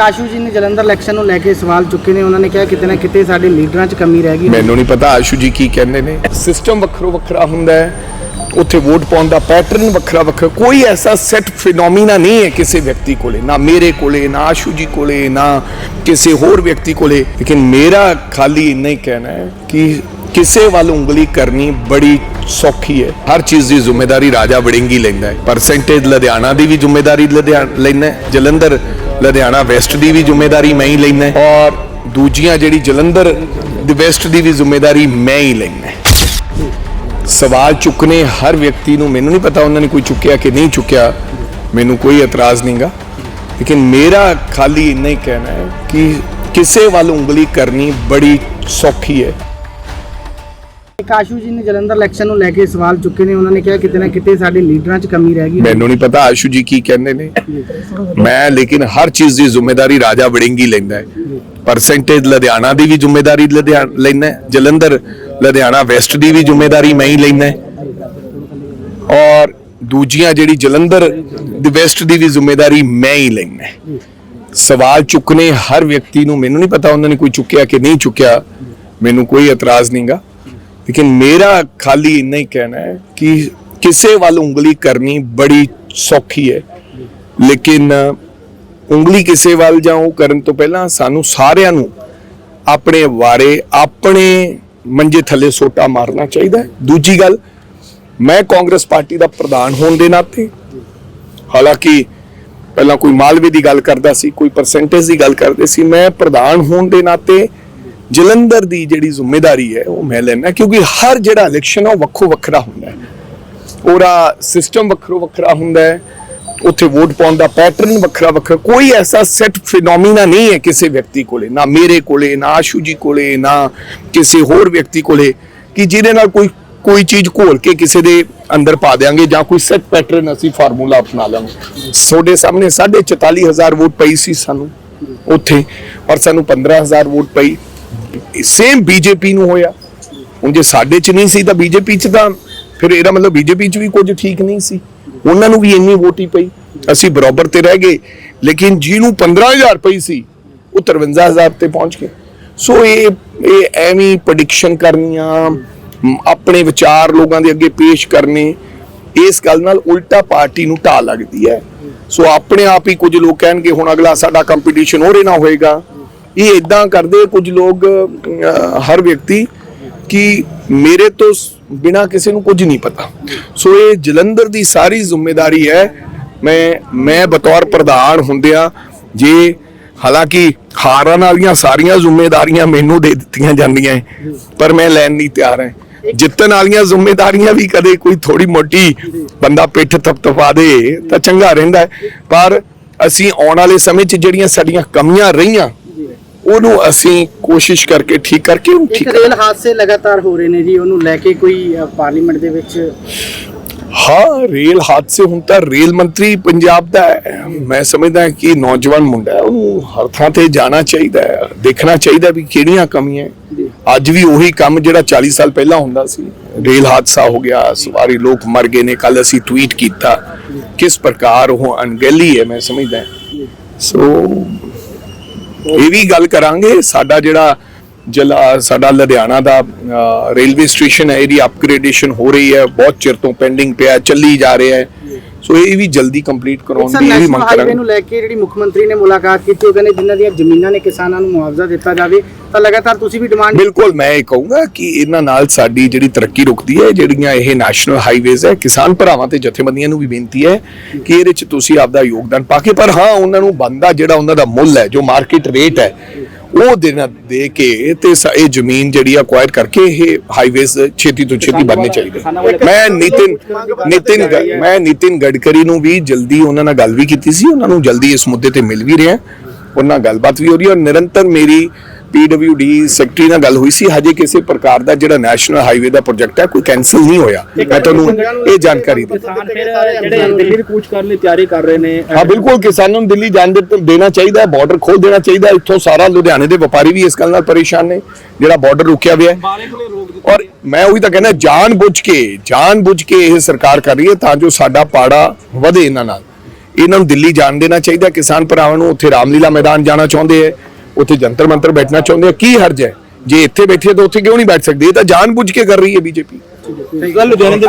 ਆਸ਼ੂ ਜੀ ਨੇ ਜਲੰਧਰ ਇਲੈਕਸ਼ਨ ਨੂੰ ਲੈ ਕੇ ਸਵਾਲ ਚੁੱਕੇ ਨੇ। ਉਹਨਾਂ ਨੇ ਕਿਹਾ ਕਿਤੇ ਨਾ ਕਿਤੇ ਸਾਡੇ ਲੀਡਰਾਂ 'ਚ ਕਮੀ ਰਹਿ ਗਈ। ਮੈਨੂੰ ਨਹੀਂ ਪਤਾ ਆਸ਼ੂ ਜੀ ਕੀ ਕਹਿੰਦੇ ਨੇ। ਸਿਸਟਮ ਵੱਖਰੋ ਵੱਖਰਾ ਹੁੰਦਾ ਹੈ। ਉੱਥੇ ਵੋਟ ਪਾਉਣ ਦਾ ਪੈਟਰਨ ਵੱਖਰਾ ਵੱਖਰਾ। ਕੋਈ ਐਸਾ ਸੈਟ ਫਿਨੋਮੀਨਾ ਨਹੀਂ ਹੈ ਕਿਸੇ ਵਿਅਕਤੀ ਕੋਲੇ। ਨਾ ਮੇਰੇ ਕੋਲੇ ਨਾ ਆਸ਼ੂ ਜੀ ਕੋਲੇ ਨਾ ਕਿਸੇ ਹੋਰ ਵਿਅਕਤੀ ਕੋਲੇ। ਲੇਕਿਨ ਮੇਰਾ ਖਾਲੀ ਇੰਨਾ ਹੀ ਕਹਿਣਾ ਹੈ ਕਿ ਕਿਸੇ ਵੱਲ ਉਂਗਲੀ ਕਰਨੀ ਬੜੀ ਸੌਖੀ ਹੈ। ਹਰ ਚੀਜ਼ ਦੀ ਜ਼ਿੰਮੇਵਾਰੀ ਰਾਜਾ ਵੜਿੰਗੀ ਲੈਂਦਾ ਹੈ। ਪਰਸੈਂਟੇਜ ਲੁਧਿਆਣਾ ਦੀ ਵੀ ਜ਼ਿੰਮੇਵਾਰੀ ਲੁਧਿਆਣਾ ਲੈਂਦਾ ਹੈ। ਜਲੰਧਰ ਲੁਧਿਆਣਾ ਵੈਸਟ ਦੀ ਵੀ ਜ਼ਿੰਮੇਵਾਰੀ ਮੈਂ ਹੀ ਲੈਂਦਾ ਔਰ ਦੂਜੀਆਂ ਜਿਹੜੀ ਜਲੰਧਰ ਦੀ ਵੈਸਟ ਦੀ ਵੀ ਜ਼ਿੰਮੇਵਾਰੀ ਮੈਂ ਹੀ ਲੈਂਦਾ ਸਵਾਲ ਚੁੱਕਨੇ ਹਰ ਵਿਅਕਤੀ ਨੂੰ ਮੈਨੂੰ ਨਹੀਂ ਪਤਾ ਉਹਨਾਂ ਨੇ ਕੋਈ ਚੁੱਕਿਆ ਕਿ ਨਹੀਂ ਚੁੱਕਿਆ, ਮੈਨੂੰ ਕੋਈ ਇਤਰਾਜ਼ ਨਹੀਂਗਾ ਲੇਕਿਨ ਮੇਰਾ ਖਾਲੀ ਇੰਨਾ ਹੀ ਕਹਿਣਾ ਹੈ ਕਿ ਕਿਸੇ ਵੱਲ ਉਂਗਲੀ ਕਰਨੀ ਬੜੀ ਸੌਖੀ ਹੈ। ਇੱਕ ਜੀ ਨੇ ਜਲੰਧਰ ਇਲੈਕਸ਼ਨ ਨੂੰ ਲੈ ਕੇ ਸਵਾਲ ਚੁੱਕੇ ਨੇ, ਉਹਨਾਂ ਨੇ ਕਿਹਾ ਕਿਤੇ ਨਾ ਕਿਤੇ ਸਾਡੇ ਲੀਡਰਾਂ 'ਚ ਕਮੀ ਰਹਿ ਗਈ ਮੈਨੂੰ ਨਹੀਂ ਪਤਾ, ਆਸ਼ੂ ਜੀ ਕੀ ਕਹਿੰਦੇ ਨੇ। ਮੈਂ ਲੇਕਿਨ ਹਰ ਚੀਜ਼ ਦੀ ਜ਼ਿੰਮੇਵਾਰੀ ਰਾਜਾ ਵੜਿੰਗੀ ਲੈਂਦਾ ਹੈ। ਪਰਸੈਂਟੇਜ ਲੁਧਿਆਣਾ ਦੀ ਵੀ ਜ਼ਿੰਮੇਵਾਰੀ ਲੁਧਿਆਣਾ ਲੈਂਦਾ ਜਲੰਧਰ, ਲੁਧਿਆਣਾ ਵੈਸਟ ਦੀ ਵੀ ਜ਼ਿੰਮੇਵਾਰੀ ਮੈਂ ਹੀ ਲੈਂਦਾ ਔਰ ਦੂਜੀਆਂ ਜਿਹੜੀ ਜਲੰਧਰ ਦੀ ਵੈਸਟ ਦੀ ਵੀ ਜ਼ਿੰਮੇਵਾਰੀ ਮੈਂ ਹੀ ਲੈਂਦਾ ਸਵਾਲ ਚੁੱਕਨੇ ਹਰ ਵਿਅਕਤੀ ਨੂੰ, ਮੈਨੂੰ ਨਹੀਂ ਪਤਾ ਉਹਨਾਂ ਨੇ ਕੋਈ ਚੁੱਕਿਆ ਕਿ ਨਹੀਂ ਚੁੱਕਿਆ, ਮੈਨੂੰ ਕੋਈ ਇਤਰਾਜ਼ ਨਹੀਂਗਾ ਲੇਕਿਨ ਮੇਰਾ ਖਾਲੀ ਇੰਨਾ ਹੀ ਕਹਿਣਾ ਹੈ ਕਿ ਕਿਸੇ ਵੱਲ ਉਂਗਲੀ ਕਰਨੀ ਬੜੀ ਸੌਖੀ ਹੈ। ਲੇਕਿਨ ਉਂਗਲੀ ਕਿਸੇ ਵੱਲ ਜਾਂ ਉਹ ਕਰਨ ਤੋਂ ਪਹਿਲਾਂ ਸਾਨੂੰ ਸਾਰਿਆਂ ਨੂੰ ਆਪਣੇ ਵਾਰੇ, ਆਪਣੇ ਮੰਜੇ ਥੱਲੇ ਸੋਟਾ ਮਾਰਨਾ ਚਾਹੀਦਾ ਹੈ। ਦੂਜੀ ਗੱਲ, ਮੈਂ ਕਾਂਗਰਸ ਪਾਰਟੀ ਦਾ ਪ੍ਰਧਾਨ ਹੋਣ ਦੇ ਨਾਤੇ, ਹਾਲਾਂਕਿ ਪਹਿਲਾਂ ਕੋਈ ਮਾਲਵੇ ਦੀ ਗੱਲ ਕਰਦਾ ਸੀ, ਕੋਈ ਪਰਸੈਂਟੇਜ ਦੀ ਗੱਲ ਕਰਦੇ ਸੀ, ਮੈਂ ਪ੍ਰਧਾਨ ਹੋਣ ਦੇ ਨਾਤੇ ਜਲੰਧਰ ਦੀ ਜਿਹੜੀ ਜ਼ਿੰਮੇਵਾਰੀ ਹੈ, ਉਹ ਮੈਂ ਲੈਣਾ ਕਿਉਂਕਿ ਹਰ ਜਿਹੜਾ ਇਲੈਕਸ਼ਨ ਆ, ਉਹ ਵੱਖੋ ਵੱਖਰਾ ਹੁੰਦਾ ਹੈ। ਉਹਦਾ ਸਿਸਟਮ ਵੱਖਰੋ ਵੱਖਰਾ ਹੁੰਦਾ ਹੈ। ਉੱਥੇ ਵੋਟ ਪਾਉਣ ਦਾ ਪੈਟਰਨ ਵੱਖਰਾ ਵੱਖਰਾ, ਕੋਈ ਐਸਾ ਸੈਟ ਫਿਨੋਮੀਨਾ ਨਹੀਂ ਹੈ ਕਿਸੇ ਵਿਅਕਤੀ ਕੋਲੇ, ਨਾ ਮੇਰੇ ਕੋਲੇ, ਨਾ ਆਸ਼ੂ ਜੀ ਕੋਲੇ, ਨਾ ਕਿਸੇ ਹੋਰ ਵਿਅਕਤੀ ਕੋਲੇ, ਕਿ ਜਿਹਦੇ ਨਾਲ ਕੋਈ ਕੋਈ ਚੀਜ਼ ਘੋਲ ਕੇ ਕਿਸੇ ਦੇ ਅੰਦਰ ਪਾ ਦੇਾਂਗੇ ਜਾਂ ਕੋਈ ਸੈੱਟ ਪੈਟਰਨ ਅਸੀਂ ਫਾਰਮੂਲਾ ਅਪਣਾ ਲਾਂਗੇ। ਤੁਹਾਡੇ ਸਾਹਮਣੇ 44000 ਵੋਟ ਪਈ ਸੀ ਸਾਨੂੰ, ਉੱਥੇ, ਔਰ ਸਾਨੂੰ 15000 ਵੋਟ ਪਈ। ਸੇਮ ਬੀਜੇਪੀ ਨੂੰ ਹੋਇਆ। ਹੁਣ ਜੇ ਸਾਡੇ ਚ ਨਹੀਂ ਸੀ ਤਾਂ ਬੀਜੇਪੀ ਚ ਤਾਂ ਫਿਰ ਇਹਦਾ ਮਤਲਬ ਬੀਜੇਪੀ ਚ ਵੀ ਕੁਝ ਠੀਕ ਨਹੀਂ ਸੀ। ਉਹਨਾਂ ਨੂੰ ਵੀ ਇੰਨੀ ਵੋਟ ਹੀ ਪਈ। ਅਸੀਂ ਬਰਾਬਰ ਤੇ ਰਹਿ ਗਏ। ਲੇਕਿਨ ਜਿਹਨੂੰ 15000 ਪਈ ਸੀ ਉਹ 53000 ਤੇ ਪਹੁੰਚ ਗਏ। ਸੋ ਇਹ ਇਹ ਐਵੇਂ ਪ੍ਰੈਡਿਕਸ਼ਨ ਕਰਨੀਆਂ ਮ, ਆਪਣੇ ਵਿਚਾਰ ਲੋਕਾਂ ਦੇ ਅੱਗੇ ਪੇਸ਼ ਕਰਨੇ ਇਸ ਗੱਲ ਨਾਲ ਉਲਟਾ ਪਾਰਟੀ ਨੂੰ ਢਾ ਲੱਗਦੀ ਹੈ। ਸੋ ਆਪਣੇ ਆਪ ਹੀ ਕੁਝ ਲੋਕ ਕਹਿਣਗੇ ਹੁਣ ਅਗਲਾ ਸਾਡਾ ਕੰਪੀਟੀਸ਼ਨ ਹੋ ਨਾ ਹੋਏਗਾ। ਇਹ ਇਦਾਂ ਕਰਦੇ ਕੁਝ ਲੋਕ ਹਰ ਵਿਅਕਤੀ ਕਿ ਮੇਰੇ ਤੋਂ ਬਿਨਾ ਕਿਸੇ ਨੂੰ ਕੁਝ ਨਹੀਂ ਪਤਾ। ਸੋ ਇਹ ਜਲੰਧਰ ਦੀ ਸਾਰੀ ਜ਼ਿੰਮੇਵਾਰੀ ਹੈ। ਮੈਂ ਮੈਂ ਬਤੌਰ ਪ੍ਰਧਾਨ ਹੁੰਦਿਆਂ ਜੇ ਹਾਲਾਂਕਿ ਹਾਰਨ ਵਾਲੀਆਂ ਸਾਰੀਆਂ ਜ਼ਿੰਮੇਵਾਰੀਆਂ ਮੈਨੂੰ ਦੇ ਦਿੱਤੀਆਂ ਜਾਂਦੀਆਂ ਹੈ, ਪਰ ਮੈਂ ਲੈਣ ਨਹੀਂ ਤਿਆਰ ਹਾਂ ਜਿੱਤਣ ਵਾਲੀਆਂ ਜ਼ਿੰਮੇਵਾਰੀਆਂ ਵੀ ਕਦੇ ਕੋਈ ਥੋੜੀ ਮੋਟੀ ਬੰਦਾ ਪਿੱਠ ਥਪਥਪਾ ਦੇ ਤਾਂ ਚੰਗਾ ਰਹਿੰਦਾ ਪਰ ਅਸੀਂ ਆਉਣ ਵਾਲੇ ਸਮੇਂ 'ਚ ਜਿਹੜੀਆਂ ਸਾਡੀਆਂ ਕਮੀਆਂ ਰਹੀਆਂ ਉਹਨੂੰ ਅਸੀਂ ਕੋਸ਼ਿਸ਼ ਕਰਕੇ ਠੀਕ ਕਰਕੇ ਉਹਨੂੰ ਇੱਕ ਠੀਕ ਰੇਲ ਹਾਦਸੇ ਲਗਾਤਾਰ ਹੋ ਰਹੇ ਨੇ ਜੀ ਉਹਨੂੰ ਲੈ ਕੇ ਕੋਈ ਅ, ਪਾਰਲੀਮੈਂਟ ਦੇ ਵਿੱਚ? ਹਾਂ ਰੇਲ ਹਾਦਸੇ ਹੁਣ ਤਾਂ ਰੇਲ ਮੰਤਰੀ ਪੰਜਾਬ ਦਾ ਹੈ। ਮੈਂ ਸਮਝਦਾ ਕਿ ਨੌਜਵਾਨ ਮੁੰਡਾ ਹੈ ਉਹਨੂੰ ਹਰ ਥਾਂ ਤੇ ਜਾਣਾ ਚਾਹੀਦਾ ਹੈ ਦੇਖਣਾ ਚਾਹੀਦਾ ਵੀ ਕਿਹੜੀਆਂ ਕਮੀਆਂ ਹੈ। ਅੱਜ ਵੀ ਉਹੀ ਕੰਮ ਜਿਹੜਾ 40 ਸਾਲ ਪਹਿਲਾਂ ਹੁੰਦਾ ਸੀ। ਰੇਲ ਹਾਦਸਾ ਹੋ ਗਿਆ ਸਵਾਰੀ ਲੋਕ ਮਰ ਗਏ ਨੇ ਕੱਲ ਅਸੀਂ ਟਵੀਟ ਕੀਤਾ। ਕਿਸ ਪ੍ਰਕਾਰ ਉਹ ਅਣਗਹਿਲੀ ਹੈ ਮੈਂ ਸਮਝਦਾ ਸੋ ਇਹ ਵੀ ਗੱਲ ਕਰਾਂਗੇ। ਸਾਡਾ ਜਿਹੜਾ ਜਲਾ ਸਾਡਾ ਲੁਧਿਆਣਾ ਦਾ ਅਹ, ਰੇਲਵੇ ਸਟੇਸ਼ਨ ਹੈ ਇਹਦੀ ਅਪਗ੍ਰੇਡੇਸ਼ਨ ਹੋ ਰਹੀ ਹੈ। ਬਹੁਤ ਚਿਰ ਤੋਂ ਪੈਂਡਿੰਗ ਪਿਆ ਚੱਲੀ ਜਾ ਰਿਹਾ ਹੈ। ਸੋ ਇਹ ਵੀ ਜਲਦੀ ਕੰਪਲੀਟ ਕਰਾਉਣ ਦੀ ਇਹ ਵੀ ਮੰਗ ਕਰਾਂਗੇ। ਨੂੰ ਲੈ ਕੇ ਜਿਹੜੀ ਮੁੱਖ ਮੰਤਰੀ ਨੇ ਮੁਲਾਕਾਤ ਕੀਤੀ ਉਹ ਕਹਿੰਦੇ ਜਿਨ੍ਹਾਂ ਦੀਆਂ ਜ਼ਮੀਨਾਂ ਨੇ ਕਿਸਾਨਾਂ ਨੂੰ ਮੁਆਵਜ਼ਾ ਦਿੱਤਾ ਜਾਵੇ ਤਾਂ ਲਗਾਤਾਰ ਤੁਸੀਂ ਵੀ ਡਿਮਾਂਡ ਬਿਲਕੁਲ ਮੈਂ ਇਹ ਕਹੂੰਗਾ ਕਿ ਇਹਨਾਂ ਨਾਲ ਸਾਡੀ ਜਿਹੜੀ ਤਰੱਕੀ ਰੁਕਦੀ ਹੈ ਜਿਹੜੀਆਂ ਇਹ ਨੈਸ਼ਨਲ ਹਾਈਵੇਜ਼ ਹੈ ਕਿਸਾਨ ਭਰਾਵਾਂ ਤੇ ਜਥੇਬੰਦੀਆਂ ਨੂੰ ਵੀ ਬੇਨਤੀ ਹੈ ਕਿ ਇਹਦੇ ਚ ਤੁਸੀਂ ਆਪਦਾ ਯੋਗਦਾਨ ਪਾ ਕੇ ਪਰ ਹਾਂ ਉਹਨਾਂ ਨੂੰ ਬੰਦਾ ਜਿਹੜਾ ਉਹਨਾਂ ਦਾ ਮੁੱਲ ਹੈ ਜੋ ਮਾਰਕੀਟ ਰੇਟ ਹੈ ਉਹ ਦੇਣਾ ਦੇ ਕੇ ਤੇ ਸ- ਇਹ ਜ਼ਮੀਨ ਜਿਹੜੀ ਅਕਵਾਇਰ ਕਰਕੇ ਇਹ ਹਾਈਵੇਜ਼ ਛੇਤੀ ਤੋਂ ਛੇਤੀ ਬਣਨੇ ਚਾਹੀਦੇ। ਮੈਂ ਨਿਤਿਨ ਨਿਤਿਨ ਗ- ਮੈਂ ਨਿਤਿਨ ਗਡਕਰੀ ਨੂੰ ਵੀ ਜਲਦੀ ਉਹਨਾਂ ਨਾਲ ਗੱਲ ਵੀ ਕੀਤੀ ਸੀ। ਉਹਨਾਂ ਨੂੰ ਜਲਦੀ ਇਸ ਮੁੱਦੇ ਤੇ ਮਿਲ ਵੀ ਰਿਹਾ। ਉਹਨਾਂ ਨਾਲ ਗੱਲਬਾਤ ਵੀ ਹੋ ਰਹੀ ਹੈ ਔਰ ਨਿਰੰਤਰ ਮੇਰੀ ਪੀਡਬਲਯੂਡੀ ਸੈਕਟਰੀ ਨਾਲ ਗੱਲ ਹੋਈ ਸੀ। ਹਜੇ ਕਿਸੇ ਪ੍ਰਕਾਰ ਦਾ ਜਿਹੜਾ ਨੈਸ਼ਨਲ ਹਾਈਵੇ ਦਾ ਪ੍ਰੋਜੈਕਟ ਹੈ ਕੋਈ ਕੈਨਸਲ ਨਹੀਂ ਹੋਇਆ। ਮੈਂ ਤੁਹਾਨੂੰ ਇਹ ਜਾਣਕਾਰੀ ਦੇ ਕਿਸਾਨ ਫਿਰ ਜਿਹੜੇ ਦਿੱਲੀ ਦੀ ਕੂਚ ਕਰਨ ਲਈ ਤਿਆਰੀ ਕਰ ਰਹੇ ਨੇ ਹਾਂ ਬਿਲਕੁਲ। ਕਿਸਾਨਾਂ ਨੂੰ ਦਿੱਲੀ ਜਾਣ ਦੇ ਦੇਣਾ ਚਾਹੀਦਾ ਹੈ ਬਾਰਡਰ ਖੋਲ ਦੇਣਾ ਚਾਹੀਦਾ। ਇੱਥੋਂ ਸਾਰਾ ਲੁਧਿਆਣੇ ਦੇ ਵਪਾਰੀ ਵੀ ਇਸ ਗੱਲ ਨਾਲ ਪਰੇਸ਼ਾਨ ਨੇ ਜਿਹੜਾ ਬਾਰਡਰ ਰੁਕਿਆ ਹੋਇਆ ਹੈ। ਦਿੱਤੀ। ਔਰ ਮੈਂ ਉਹੀ ਤਾਂ ਕਹਿੰਦਾ ਜਾਣ ਬੁੱਝ ਕੇ ਜਾਣ ਬੁੱਝ ਕੇ ਇਹ ਸਰਕਾਰ ਕਰ ਰਹੀ ਹੈ ਤਾਂ ਜੋ ਸਾਡਾ ਪਾੜਾ ਵਧੇ ਇਹਨਾਂ ਨਾਲ। ਇਹਨਾਂ ਨੂੰ ਦਿੱਲੀ ਜਾਣ ਦੇਣਾ ਚਾਹੀਦਾ। ਕਿਸਾਨ ਭਰਾਵਾਂ ਨੂੰ ਉੱਥੇ ਰਾਮਲੀਲਾ ਮੈਦਾਨ ਜਾਣਾ ਚਾਹੁੰਦੇ ਆ ਉੱਥੇ ਜੰਤਰ ਮੰਤਰ ਬੈਠਣਾ ਚਾਹੁੰਦੇ ਆ, ਕੀ ਹਰਜ ਹੈ? ਜੇ ਇੱਥੇ ਬੈਠੀ ਹੈ ਤਾਂ ਉੱਥੇ ਕਿਉਂ ਨਹੀਂ ਬੈਠ ਸਕਦੀ? ਇਹ ਤਾਂ ਜਾਣ ਬੁੱਝ ਕੇ ਕਰ ਰਹੀ ਹੈ ਬੀਜੇਪੀ। ਕੱਲ ਲੁਧਿਆਣੇ ਦੇ